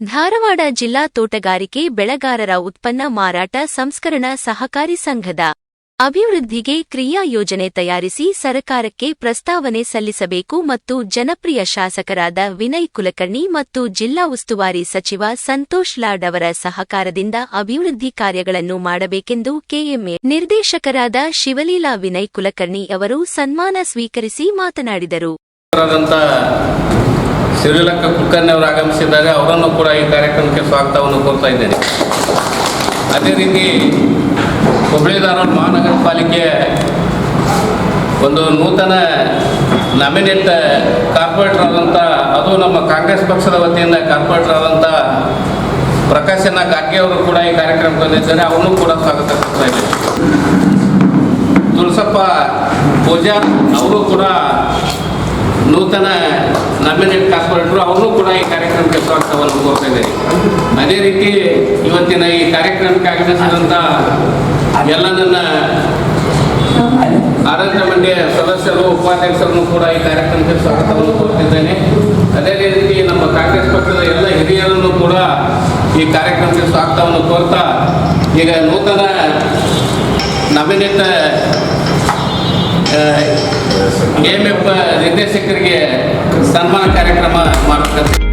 ಧಾರವಾಡ ಜಿಲ್ಲಾ ತೋಟಗಾರಿಕೆ ಬೆಳೆಗಾರರ ಉತ್ಪನ್ನ ಮಾರಾಟ ಸಂಸ್ಕರಣಾ ಸಹಕಾರಿ ಸಂಘದ ಅಭಿವೃದ್ಧಿಗೆ ಕ್ರಿಯಾ ಯೋಜನೆ ತಯಾರಿಸಿ ಸರಕಾರಕ್ಕೆ ಪ್ರಸ್ತಾವನೆ ಸಲ್ಲಿಸಬೇಕು ಮತ್ತು ಜನಪ್ರಿಯ ಶಾಸಕರಾದ ವಿನಯ್ ಕುಲಕರ್ಣಿ ಮತ್ತು ಜಿಲ್ಲಾ ಉಸ್ತುವಾರಿ ಸಚಿವ ಸಂತೋಷ್ ಲಾಡ್ ಅವರ ಸಹಕಾರದಿಂದ ಅಭಿವೃದ್ಧಿ ಕಾರ್ಯಗಳನ್ನು ಮಾಡಬೇಕೆಂದು ಕೆಎಂಎ ನಿರ್ದೇಶಕರಾದ ಶಿವಲೀಲಾ ವಿನಯ್ ಕುಲಕರ್ಣಿ ಅವರು ಸನ್ಮಾನ ಸ್ವೀಕರಿಸಿ ಮಾತನಾಡಿದರು. ಆದಂಥ ಶ್ರೀಲಕ್ಕ ಕುಲಕರ್ಣಿ ಅವರು ಆಗಮಿಸಿದ್ದಾರೆ. ಅವರನ್ನು ಕೂಡ ಈ ಕಾರ್ಯಕ್ರಮಕ್ಕೆ ಸ್ವಾಗತವನ್ನು ಕೋರ್ತಾ ಇದ್ದೇನೆ. ಅದೇ ರೀತಿ ಹುಬ್ಬಳ್ಳಿ ಧಾರವಾಡ ಮಹಾನಗರ ಪಾಲಿಕೆ ಒಂದು ನೂತನ ನಾಮಿನೇಟ್ ಕಾರ್ಪೊರೇಟರ್ ಆದಂಥ ಅದು ನಮ್ಮ ಕಾಂಗ್ರೆಸ್ ಪಕ್ಷದ ವತಿಯಿಂದ ಕಾರ್ಪೊರೇಟರ್ ಆದಂಥ ಪ್ರಕಾಶನ ಖಾರ್ಗೆ ಅವರು ಕೂಡ ಈ ಕಾರ್ಯಕ್ರಮಕ್ಕೆ ಬಂದಿದ್ದಾರೆ ಅವರನ್ನು ಕೂಡ ಸ್ವಾಗತ ಕೊಡ್ತಾ ಇದ್ದೇನೆ. ತುಳಸಪ್ಪ ಪೂಜಾ ಅವರು ಕೂಡ ನೂತನ ನಾಮಿನೇಟ್ ಕಾರ್ಪೊರೇಟರು ಅವರು ಕೂಡ ಈ ಕಾರ್ಯಕ್ರಮಕ್ಕೆ ಸ್ವಾಗತವನ್ನು ಕೋರ್ತಾ ಇದ್ದಾರೆ. ಅದೇ ರೀತಿ ಇವತ್ತಿನ ಈ ಕಾರ್ಯಕ್ರಮಕ್ಕೆ ಆಗಮಿಸಿದಂಥ ಎಲ್ಲ ನನ್ನ ಆಡಳಿತ ಮಂಡಳಿಯ ಸದಸ್ಯರು, ಉಪಾಧ್ಯಕ್ಷರನ್ನು ಕೂಡ ಈ ಕಾರ್ಯಕ್ರಮಕ್ಕೆ ಸ್ವಾಗತವನ್ನು ಕೋರ್ತಿದ್ದೇನೆ ಅದೇ ರೀತಿ ನಮ್ಮ ಕಾಂಗ್ರೆಸ್ ಪಕ್ಷದ ಎಲ್ಲ ಹಿರಿಯರನ್ನು ಕೂಡ ಈ ಕಾರ್ಯಕ್ರಮಕ್ಕೆ ಸ್ವಾಗತವನ್ನು ಕೋರ್ತಾ, ಈಗ ನೂತನ ನಾಮಿನೇಟ್ ಎಎಂಎಫ್ ನಿರ್ದೇಶಕರಿಗೆ ಸನ್ಮಾನ ಕಾರ್ಯಕ್ರಮ ಮಾಡಬೇಕಂತ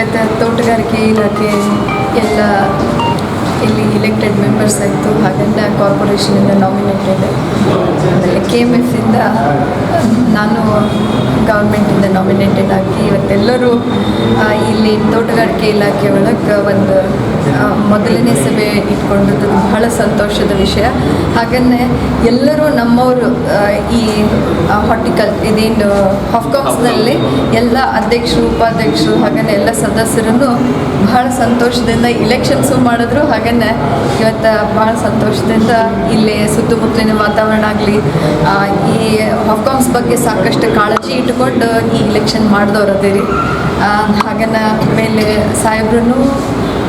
ಇವತ್ತು ತೋಟಗಾರಿಕೆ ಇಲಾಖೆ ಎಲ್ಲ ಇಲ್ಲಿ ಇಲೆಕ್ಟೆಡ್ ಮೆಂಬರ್ಸ್ ಆಯಿತು. ಹಾಗೆಲ್ಲ ಕಾರ್ಪೊರೇಷನಿಂದ ನಾಮಿನೇಟೆಡ್ ಆಮೇಲೆ ಕೆ ಎಂ ಎಫಿಂದ ನಾನು ಗೌರ್ಮೆಂಟಿಂದ ನಾಮಿನೇಟೆಡ್ ಆಗಿ ಇವತ್ತೆಲ್ಲರೂ ಇಲ್ಲಿ ತೋಟಗಾರಿಕೆ ಇಲಾಖೆ ಒಳಗೆ ಒಂದು ಮೊದಲನೇ ಸಭೆ ಇಟ್ಕೊಂಡಿದ್ದು ಬಹಳ ಸಂತೋಷದ ವಿಷಯ. ಹಾಗನ್ನೇ ಎಲ್ಲರೂ ನಮ್ಮವರು ಈ ಹಾರ್ಟಿಕಲ್ ಇದೇನು ಹಾಫ್ಕಾಮ್ಸ್ನಲ್ಲಿ ಎಲ್ಲ ಅಧ್ಯಕ್ಷರು, ಉಪಾಧ್ಯಕ್ಷರು ಹಾಗೇನೆ ಎಲ್ಲ ಸದಸ್ಯರನ್ನು ಬಹಳ ಸಂತೋಷದಿಂದ ಇಲೆಕ್ಷನ್ಸು ಮಾಡಿದ್ರು. ಹಾಗೇನೆ ಇವತ್ತು ಬಹಳ ಸಂತೋಷದಿಂದ ಇಲ್ಲಿ ಸುತ್ತಮುತ್ತಲಿನ ವಾತಾವರಣ ಆಗಲಿ ಈ ಹಾಫ್ಕಾಮ್ಸ್ ಬಗ್ಗೆ ಸಾಕಷ್ಟು ಕಾಳಜಿ ಇಟ್ಕೊಂಡು ಈ ಇಲೆಕ್ಷನ್ ಮಾಡಿದವ್ರು ಅದೇರಿ ಹಾಗೇನ ಮೇಲೆ ಸಾಹೇಬ್ರೂ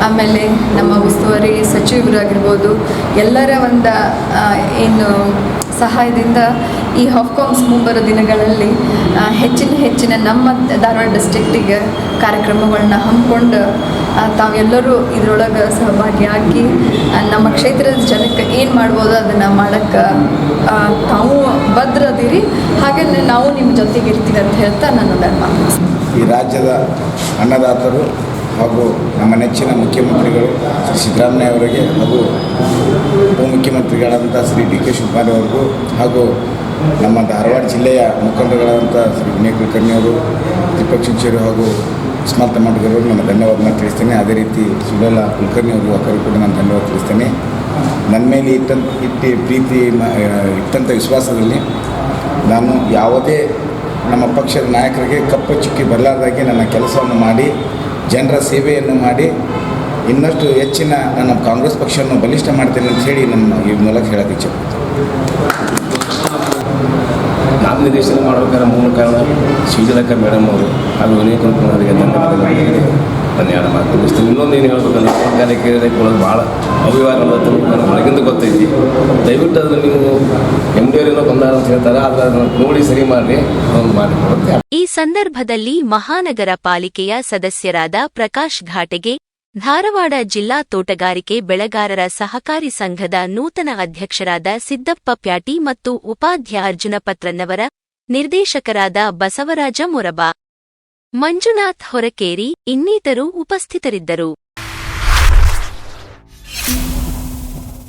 ಆಮೇಲೆ ನಮ್ಮ ಉಸ್ತುವಾರಿ ಸಚಿವರಾಗಿರ್ಬೋದು, ಎಲ್ಲರ ಒಂದು ಏನು ಸಹಾಯದಿಂದ ಈ ಹಾಫ್ಕಾಮ್ಸ್ ಮುಂಬರೋ ದಿನಗಳಲ್ಲಿ ಹೆಚ್ಚಿನ ಹೆಚ್ಚಿನ ನಮ್ಮ ಧಾರವಾಡ ಡಿಸ್ಟ್ರಿಕ್ಟಿಗೆ ಕಾರ್ಯಕ್ರಮಗಳನ್ನ ಹಮ್ಮಿಕೊಂಡು ತಾವೆಲ್ಲರೂ ಇದ್ರೊಳಗೆ ಸಹಭಾಗಿಯಾಗಿ ನಮ್ಮ ಕ್ಷೇತ್ರದ ಜನಕ್ಕೆ ಏನು ಮಾಡ್ಬೋದು ಅದನ್ನು ಮಾಡೋಕ್ಕೆ ತಾವು ಭದ್ರದಿರಿ. ಹಾಗೆ ನಾವು ನಿಮ್ಮ ಜೊತೆಗೆ ಇರ್ತೀವಿ ಅಂತ ಹೇಳ್ತಾ ನಾನು ಈ ರಾಜ್ಯದ ಅನ್ನದಾತರು ಹಾಗೂ ನಮ್ಮ ನೆಚ್ಚಿನ ಮುಖ್ಯಮಂತ್ರಿಗಳು ಶ್ರೀ ಸಿದ್ದರಾಮಯ್ಯ ಅವರಿಗೆ ಹಾಗೂ ಉಪಮುಖ್ಯಮಂತ್ರಿಗಳಾದಂಥ ಶ್ರೀ ಡಿ ಕೆ ಶಿವಕುಮಾರ್ ಅವರಿಗೂ ಹಾಗೂ ನಮ್ಮ ಧಾರವಾಡ ಜಿಲ್ಲೆಯ ಮುಖಂಡಗಳಾದಂಥ ಶ್ರೀ ವಿನಯ್ ಕುಲಕರ್ಣಿ ಅವರು, ದೀಪಕ್ ಹಾಗೂ ಇಸ್ಮಾಲ್ ತಮ್ಮಡ್ಗರು ನನ್ನ ಧನ್ಯವಾದನ ತಿಳಿಸ್ತೇನೆ. ಅದೇ ರೀತಿ ಸುಲಲ ಕುಲಕರ್ಣಿ ಅವರು ಅಕ್ಕರು ಕೂಡ ನಾನು ಧನ್ಯವಾದ ತಿಳಿಸ್ತೇನೆ. ನನ್ನ ಮೇಲೆ ಇಟ್ಟಂತ ಇಟ್ಟಿ ಪ್ರೀತಿ ಇಟ್ಟಂಥ ವಿಶ್ವಾಸದಲ್ಲಿ ನಾನು ಯಾವುದೇ ನಮ್ಮ ಪಕ್ಷದ ನಾಯಕರಿಗೆ ಕಪ್ಪು ಚುಕ್ಕಿ ಬರಲಾರ್ದಾಗೆ ನನ್ನ ಕೆಲಸವನ್ನು ಮಾಡಿ, ಜನರ ಸೇವೆಯನ್ನು ಮಾಡಿ, ಇನ್ನಷ್ಟು ಹೆಚ್ಚಿನ ನನ್ನ ಕಾಂಗ್ರೆಸ್ ಪಕ್ಷವನ್ನು ಬಲಿಷ್ಠ ಮಾಡ್ತೇನೆ ಅಂತ ಹೇಳಿ ನನ್ನ ಈ ಮೂಲಕ ಹೇಳೋಕ್ಕೆ ಇಚ್ಛೆ ನಾಮನಿರ್ದೇಶನ ಮಾಡಬೇಕಾದ ಮೂಲ ಕಾರಣ ಶ್ರೀಜಲಕ ಮೇಡಮ್ ಅವರು ಹಾಗೂ ವಿನಯ್ ಅವರಿಗೆ ಧನ್ಯವಾದಗಳು. ಧನ್ಯವಾದ. ಮಾತು ಇನ್ನೊಂದು ಏನು ಹೇಳ್ಬೇಕಂದ್ರೆ ತೋಟಗಾರಿಕೆ ಕೊಡೋದು ಭಾಳ ಅವ್ಯವಹಾರ ಅನ್ನೋದು ನನಗಿಂತ ಗೊತ್ತೈತಿ. ದಯವಿಟ್ಟು ಅದನ್ನು ನೀವು ಎಂ ಡಿ ಅವರೇನೋ ಕೊಂದಾರ ಅಂತ ಹೇಳ್ತಾರೆ, ಆದರೆ ಅದನ್ನು ನೋಡಿ ಸರಿ ಮಾಡಿ ಅದನ್ನು ಮಾಡಿ ಈ ಸಂದರ್ಭದಲ್ಲಿ ಮಹಾನಗರ ಪಾಲಿಕೆಯ ಸದಸ್ಯರಾದ ಪ್ರಕಾಶ್ ಘಾಟೆಗೆ ಧಾರವಾಡ ಜಿಲ್ಲಾ ತೋಟಗಾರಿಕೆ ಬೆಳೆಗಾರರ ಸಹಕಾರಿ ಸಂಘದ ನೂತನ ಅಧ್ಯಕ್ಷರಾದ ಸಿದ್ದಪ್ಪ ಪ್ಯಾಟಿ ಮತ್ತು ಉಪಾಧ್ಯ ಅರ್ಜುನ ಪತ್ರನ್ನವರ ನಿರ್ದೇಶಕರಾದ ಬಸವರಾಜ ಮೊರಬ. ಮಂಜುನಾಥ್ ಹೊರಕೇರಿ ಇನ್ನಿತರು ಉಪಸ್ಥಿತರಿದ್ದರು.